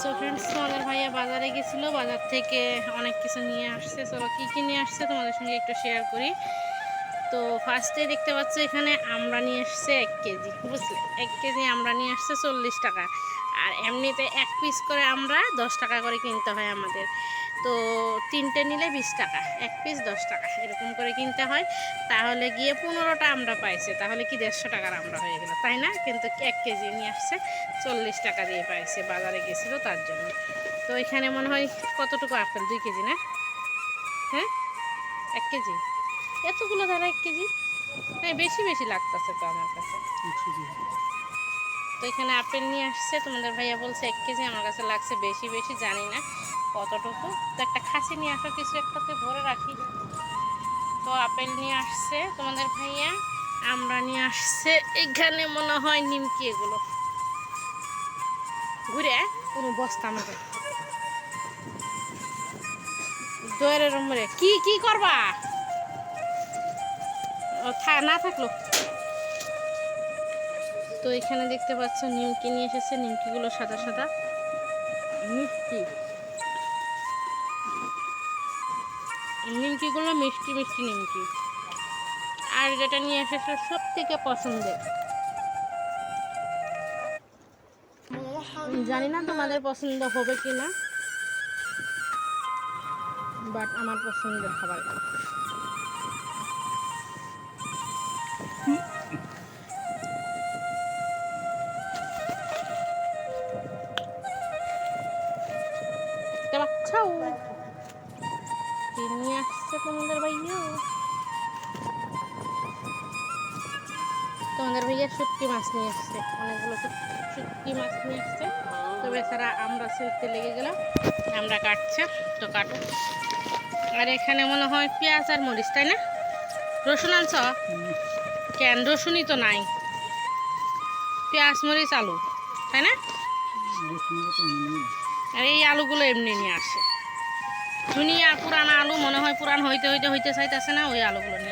So friends তোমাদের ভাইয়া বাজারে গেছিল, বাজার থেকে অনেক কিছু নিয়ে আসছে। চলো কী কী নিয়ে আসছে তোমাদের সঙ্গে একটু শেয়ার করি। তো ফার্স্টে দেখতে পাচ্ছ, এখানে আমরা নিয়ে আসছে এক কেজি, বুঝলে? এক কেজি আমরা নিয়ে আসছে চল্লিশ টাকা। আর এমনিতে এক পিস করে আমরা দশ টাকা করে কিনতে হয় আমাদের। তো তিনটে নিলে বিশ টাকা, এক পিস দশ টাকা, এরকম করে কিনতে হয়। তাহলে গিয়ে পনেরোটা আমরা পাইছে, তাহলে কি দেড়শো টাকার আমরা হয়ে গেল, তাই না? কিন্তু এক কেজি নিয়ে আসছে, চল্লিশ টাকা দিয়ে পাইছে, বাজারে গেছিল তার জন্য। তো এখানে মনে হয় কতটুকু আপেল, দুই কেজি না? হ্যাঁ? এক কেজি? এতগুলো ধারা এক কেজি? হ্যাঁ বেশি বেশি লাগতেছে তো আমার কাছে। তো এখানে আপেল নিয়ে আসছে। তোমাদের ভাইয়া বলছে এক কেজি, আমার কাছে লাগছে বেশি বেশি, জানি না কতটুকু। তো একটা খাসি নিয়ে আসো, কিছু একটাতে ভরে রাখি। তো আপেল নিয়ে আসছে। তোমাদের ভাইয়া, আমরা নিয়ে আসছে। এখানে মনে হয় নিমকি এগুলো। ঘুরে কোনো বস্তা আমাকে দয়ের রমরে কি কি করবা? না থাকল। তো এখানে দেখতে পাচ্ছ নিমকি নিয়ে এসেছে। নিমকিগুলো সাদা সাদা। মিষ্টি। নিমকিগুলো মিষ্টি মিষ্টি নিমকি। আর যেটা নিয়ে এসেছে সব থেকে পছন্দের জানি না তোমাদের পছন্দ হবে কি না বাট আমার পছন্দের খাবার। ভাইয়া শুটকি মাছ নিয়ে আসছে, অনেকগুলো শুটকি মাছ নিয়ে আসছে। তো বেচারা আমরা সেলতে লেগে গেলাম, আমরা কাটছে, তো কাটো। আর এখানে মনে হয় পেঁয়াজ আর মরিচ, তাই না? রসুন আনছ? কেন? রসুনই তো নাই। পেঁয়াজ, মরিচ, আলু, তাই না? আর এই আলুগুলো এমনি নিয়ে আসে। দুনিয়া পুরান আলু মনে হয় পুরান হইতে হইতে হইতে চাইতেছে না, ওই আলুগুলো নিয়ে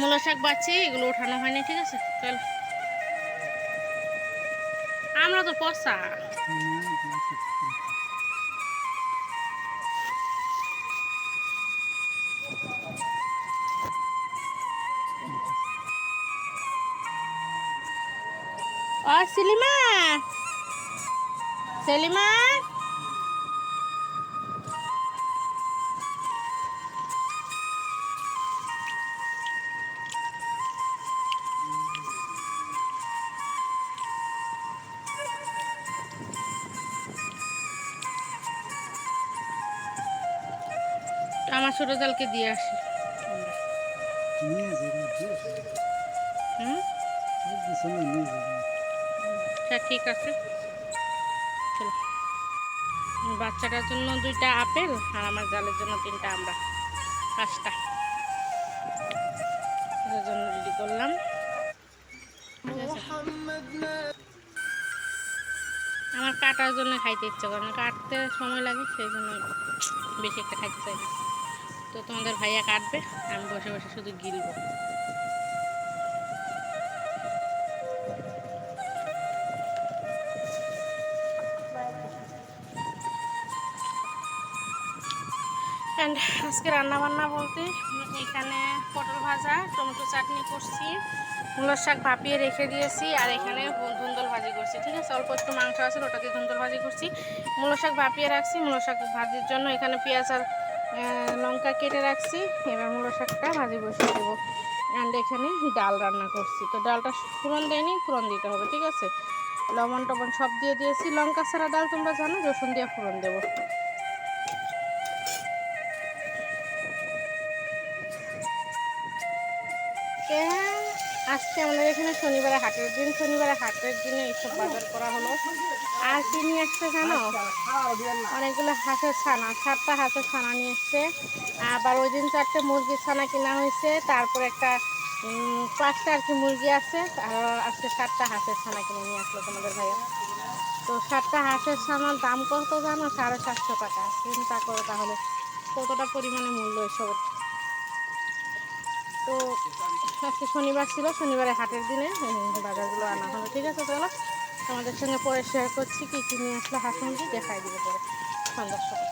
মূলো শাক বাচ্ছি, এগুলো ওঠানো হয়নি, ঠিক আছে? চল। আমরা তো পচা। ও সেলিমা। সেলিমা? ছোট জালকে দিয়ে আসি। আচ্ছা ঠিক আছে। বাচ্চাটার জন্য দুইটা আপেল আর আমার জালের জন্য তিনটা আমরা পাঁচটা। জন্য রেডি করলাম। আমার কাটার জন্য খাইতে ইচ্ছে করে না। কাটতে সময় লাগে, সেই জন্য বেশি একটা খাইতে চাই তো তোমাদের ভাইয়া কাটবে, আমি বসে বসে শুধু গিলবো। আজকে রান্না বান্না বলতে এখানে পটল ভাজা, টমেটো চাটনি করছি, মূলার শাক ভাপিয়ে রেখে দিয়েছি, আর এখানে ধুন্দল ভাজি করছি, ঠিক আছে? অল্প একটু মাংস আছে ওটা দিয়ে ধুন্দল ভাজি করছি। মূলো শাক ভাপিয়ে রাখছি মূলো শাক ভাজির জন্য এখানে পেঁয়াজ আর লঙ্কা কেটে রাখছি এবার মূল শাকটা ভাজি বসিয়ে দেবো। অ্যান্ড এখানে ডাল রান্না করছি। তো ডালটা ফুরন দেয়নি ফুরন দিতে হবে ঠিক আছে? লবণ টবণ সব দিয়ে দিয়েছি। লঙ্কা ছাড়া ডাল তোমরা জানো রসুন দিয়ে ফুরন দেবো। হ্যাঁ, আজকে আমাদের এখানে শনিবারে হাটের দিন, শনিবারে হাটের দিনে এইসব বাজার করা হলো। আর কি নিয়ে এসছে জানো? অনেকগুলো হাঁসের ছানা, সাতটা হাঁসের ছানা নিয়ে এসছে আবার ওই দিন চারটে মুরগির ছানা কেনা হয়েছে, তারপর একটা পাঁচটা আর কি মুরগি আছে, আর আজকে সাতটা হাঁসের ছানা কিনে নিয়ে আসলো তোমাদের ভাইয়া। তো সাতটা হাঁসের ছানার দাম কত জানো? সাড়ে সাতশো টাকা। চিন্তা করো তাহলে, কতটা পরিমাণে মূল্য এসবের তো আজকে শনিবার ছিল শনিবারে হাটের দিনে বাজারগুলো আনা হলো। ঠিক আছে চলো আমাদের সঙ্গে পরে শেয়ার করছি, কী কী নিয়ে আসলো হাঁস মুরগি দেখাই দিবে পরে। সন্ধ্যার সময়।